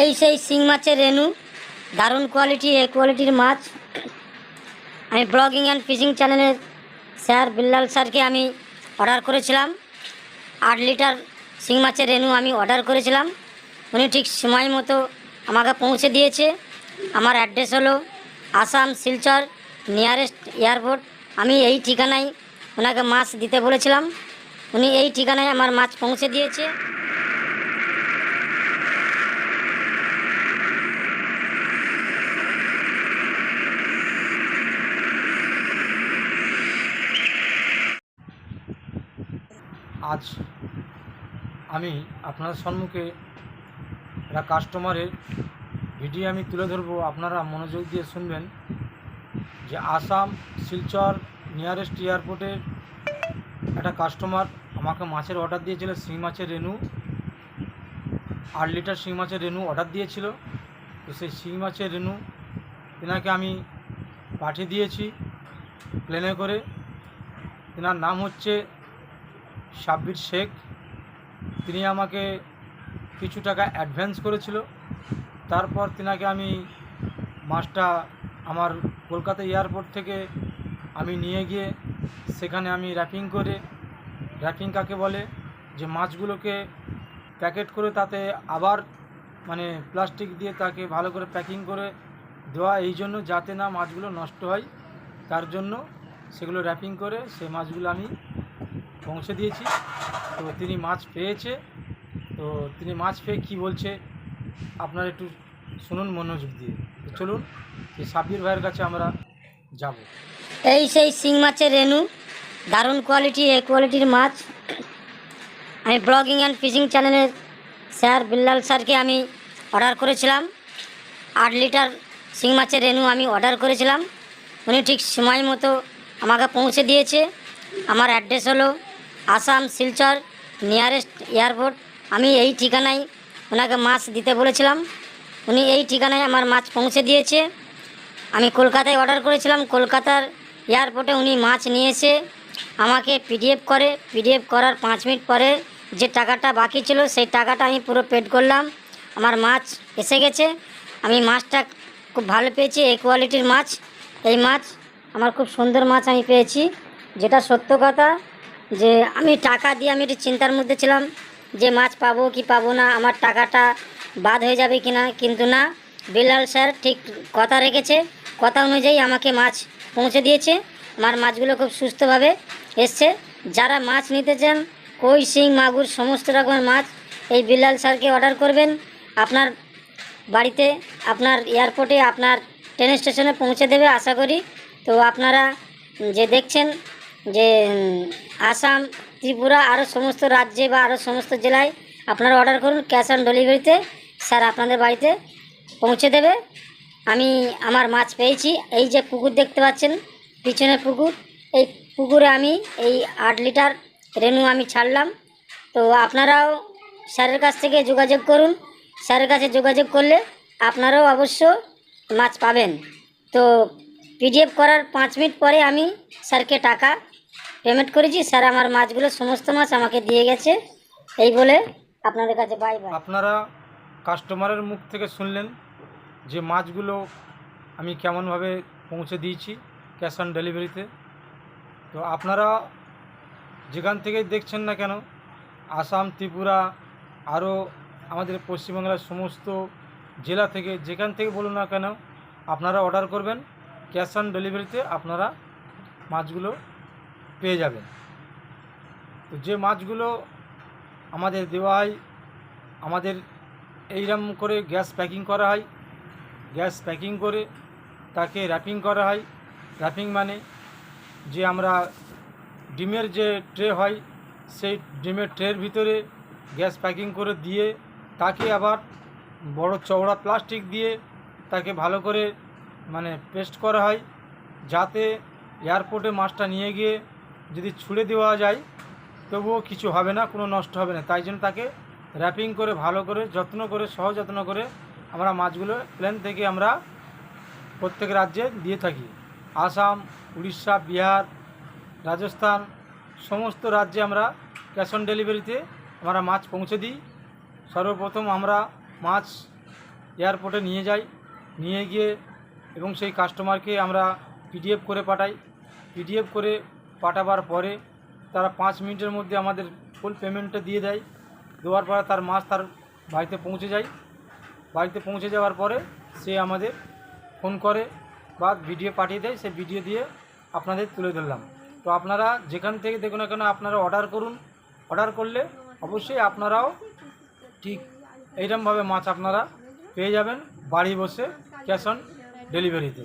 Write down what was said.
এই সেই শিং মাছের রেনু, দারুণ কোয়ালিটি এ কোয়ালিটির মাছ। আমি ব্লগিং অ্যান্ড ফিশিং চ্যানেলের স্যার বিল্লাল স্যারকে আমি অর্ডার করেছিলাম। আট লিটার শিং মাছের রেনু আমি অর্ডার করেছিলাম। উনি ঠিক সময় মতো আমাকে পৌঁছে দিয়েছে। আমার অ্যাড্রেস হলো আসাম শিলচর নিয়ারেস্ট এয়ারপোর্ট আমি এই ঠিকানায় ওনাকে মাছ দিতে বলেছিলাম। উনি এই ঠিকানায় আমার মাছ পৌঁছে দিয়েছে। আজ আমি আপনার সম্মুখে একটা কাস্টমারের ভিডিও আমি তুলে ধরবো। আপনারা মনোযোগ দিয়ে শুনবেন যে আসাম শিলচর নিয়ারেস্ট এয়ারপোর্টের একটা কাস্টমার আমাকে মাছের অর্ডার দিয়েছিল, শিং মাছের রেনু আট লিটার শিং মাছের রেনু অর্ডার দিয়েছিল। তো সেই শিং মাছের রেনু তেনাকে আমি পাঠিয়ে দিয়েছি প্লেনে করে। তেনার নাম হচ্ছে সাব্বির শেখ, তিনি আমাকে কিছু টাকা অ্যাডভান্স করেছিল। তারপর তিনাকে আমি মাছটা আমার কলকাতা এয়ারপোর্ট থেকে আমি নিয়ে গিয়ে সেখানে আমি র্যাপিং করে র্যাপিং কাকে বলে, যে মাছগুলোকে প্যাকেট করে তাতে আবার মানে প্লাস্টিক দিয়ে তাকে ভালো করে প্যাকিং করে দেওয়া এই জন্য যাতে না মাছগুলো নষ্ট হয়। তার জন্য সেগুলো র্যাপিং করে সেই মাছগুলো আমি পৌঁছে দিয়েছি। তো তিনি মাছ পেয়েছে। তো তিনি মাছ পেয়ে কী বলছে, আপনারা একটু শুনুন মনোযোগ দিয়ে। চলুন এই সাব্বির ভাইয়ের কাছে আমরা যাব। এই সেই শিং মাছের রেনু দারুণ কোয়ালিটি এ কোয়ালিটির মাছ। আমি ব্লগিং অ্যান্ড ফিশিং চ্যানেলের স্যার বিল্লাল স্যারকে আমি অর্ডার করেছিলাম। আট লিটার শিং মাছের রেনু আমি অর্ডার করেছিলাম। উনি ঠিক সময় মতো আমাকে পৌঁছে দিয়েছে। আমার অ্যাড্রেস হলো আসাম, শিলচর, নিয়ারেস্ট এয়ারপোর্ট। আমি এই ঠিকানায় ওনাকে মাছ দিতে বলেছিলাম। উনি এই ঠিকানায় আমার মাছ পৌঁছে দিয়েছে। আমি কলকাতায় অর্ডার করেছিলাম। কলকাতার এয়ারপোর্টে উনি মাছ নিয়ে এসে আমাকে পিডিএফ করে। পিডিএফ করার পাঁচ মিনিট পরে যে টাকাটা বাকি ছিল, সেই টাকাটা আমি পুরো পেড করলাম। আমার মাছ এসে গেছে। আমি মাছটা খুব ভালো পেয়েছি। এই কোয়ালিটির মাছ। এই মাছ, আমার খুব সুন্দর মাছ আমি পেয়েছি। যেটা সত্য কথা যে আমি টাকা দিয়ে আমি একটু চিন্তার মধ্যে ছিলাম যে মাছ পাবো কি পাবো না, আমার টাকাটা বাদ হয়ে যাবে কি না কিন্তু না, বিলাল স্যার ঠিক কথা রেখেছে, কথা অনুযায়ী আমাকে মাছ পৌঁছে দিয়েছে। আমার মাছগুলো খুব সুস্থভাবে এসছে। যারা মাছ নিতে চান, কই, শিং, মাগুর, সমস্ত রকমের মাছ এই বিলাল স্যারকে অর্ডার করবেন। আপনার বাড়িতে, আপনার এয়ারপোর্টে, আপনার ট্রেন স্টেশনে পৌঁছে দেবে, আশা করি। তো আপনারা যে দেখছেন যে আসাম, ত্রিপুরা আরও সমস্ত রাজ্যে বা আরও সমস্ত জেলায় আপনারা অর্ডার করুন ক্যাশ অন ডেলিভারিতে স্যার আপনাদের বাড়িতে পৌঁছে দেবে। আমি আমার মাছ পেয়েছি। এই যে পুকুর দেখতে পাচ্ছেন পিছনে পুকুর। এই পুকুরে আমি এই আট লিটার রেনু আমি ছাড়লাম। তো আপনারাও স্যারের কাছ থেকে যোগাযোগ করুন। স্যারের কাছে যোগাযোগ করলে আপনারাও অবশ্য মাছ পাবেন। তো পিডিএফ করার পাঁচ মিনিট পরে আমি স্যারকে টাকা পেমেন্ট করেছি। স্যার, আমার মাছগুলো সমস্ত মাছ আমাকে দিয়ে গেছে। এই বলে আপনাদের কাছে বাই বাই আপনারা কাস্টমারের মুখ থেকে শুনলেন যে মাছগুলো আমি কেমনভাবে পৌঁছে দিয়েছি ক্যাশ অন ডেলিভারিতে তো আপনারা যেখান থেকেই দেখছেন না কেন, আসাম, ত্রিপুরা, আরও আমাদের পশ্চিমবাংলার সমস্ত জেলা থেকে যেখান থেকে বলুন না কেন, আপনারা অর্ডার করবেন। ক্যাশ অন ডেলিভারিতে আপনারা মাছগুলো পেয়ে যাবেন তো যে মাছগুলো আমাদের দেওয়া হয়, আমাদের এইরকম করে গ্যাস প্যাকিং করা হয়। গ্যাস প্যাকিং করে তাকে র্যাপিং করা হয়। র্যাপিং মানে যে আমরা ডিমের যে ট্রে হয়, সেই ডিমের ট্রের ভিতরে গ্যাস প্যাকিং করে দিয়ে তাকে আবার বড় চওড়া প্লাস্টিক দিয়ে তাকে ভালো করে মানে পেস্ট করা হয়। যাতে এয়ারপোর্টে মাছটা নিয়ে গিয়ে যদি ছুঁড়ে দেওয়া যায়, তবুও কিছু হবে না, কোনো নষ্ট হবে না। তাই জন্য তাকে র্যাপিং করে, ভালো করে, যত্ন করে সহযত্ন করে আমরা মাছগুলো প্লেন থেকে আমরা প্রত্যেক রাজ্যে দিয়ে থাকি। আসাম, উড়িষ্যা, বিহার, রাজস্থান, সমস্ত রাজ্যে আমরা ক্যাশ অন ডেলিভারিতে আমরা মাছ পৌঁছে দিই। সর্বপ্রথম আমরা মাছ এয়ারপোর্টে নিয়ে যাই, নিয়ে গিয়ে এবং সেই কাস্টমারকে আমরা পিডিএফ করে পাঠাই। পিডিএফ করে পাঠাবার পরে তারা পাঁচ মিনিটের মধ্যে আমাদের ফুল পেমেন্টটা দিয়ে দেয়। দেওয়ার পরে তার মাছ তার বাড়িতে পৌঁছে যায়। বাড়িতে পৌঁছে যাওয়ার পরে সে আমাদের ফোন করে বা ভিডিও পাঠিয়ে দেয়। সে ভিডিও দিয়ে আপনাদের তুলে ধরলাম। তো আপনারা যেখান থেকে দেখুন না কেন আপনারা অর্ডার করুন। অর্ডার করলে অবশ্যই আপনারাও ঠিক এইরকমভাবে মাছ আপনারা পেয়ে যাবেন। বাড়ি বসে ক্যাশ অন ডেলিভারিতে